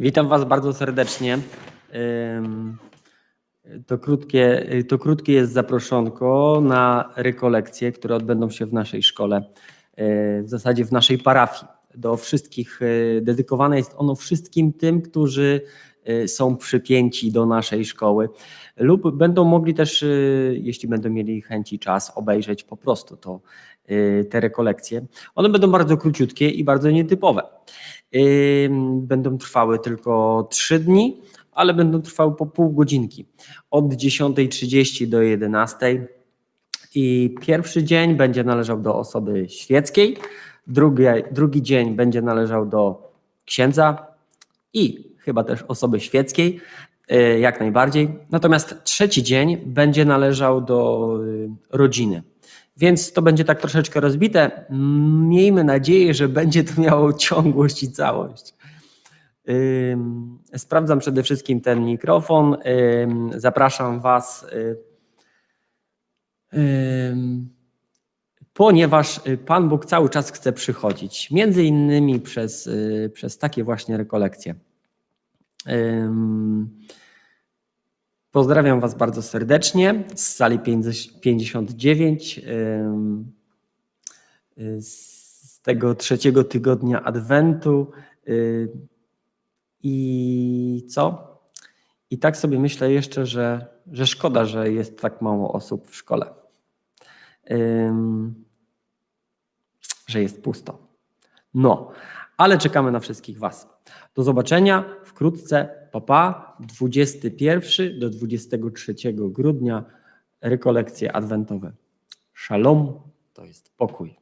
Witam Was bardzo serdecznie. To krótkie, to krótkie jest zaproszonko na rekolekcje, które odbędą się w naszej szkole, yy, w zasadzie w naszej parafii. Do wszystkich, yy, dedykowane jest ono wszystkim tym, którzy yy, są przypięci do naszej szkoły lub będą mogli też, jeśli będą mieli chęci czas, obejrzeć po prostu to, te rekolekcje. One będą bardzo króciutkie i bardzo nietypowe. Będą trwały tylko 3 dni, ale będą trwały po pół godzinki. Od 10.30 do 11.00. I pierwszy dzień będzie należał do osoby świeckiej, drugi, drugi dzień będzie należał do księdza i chyba też osoby świeckiej, y, jak najbardziej. Natomiast trzeci dzień będzie należał do y, rodziny. Więc to będzie tak troszeczkę rozbite. Miejmy nadzieję, że będzie to miało ciągłość i całość. Sprawdzam przede wszystkim ten mikrofon. Zapraszam Was, y, ponieważ Pan Bóg cały czas chce przychodzić, między innymi przez, y, przez takie właśnie rekolekcje. Pozdrawiam Was bardzo serdecznie z sali 59 ym, y, z tego trzeciego tygodnia Adwentu. y, I co? I tak sobie myślę jeszcze, że, że szkoda, że jest tak mało osób w szkole. Że jest pusto. No, ale czekamy na wszystkich Was. Do zobaczenia wkrótce. Papa, 21 do 23 grudnia rekolekcje adwentowe. Shalom to jest pokój.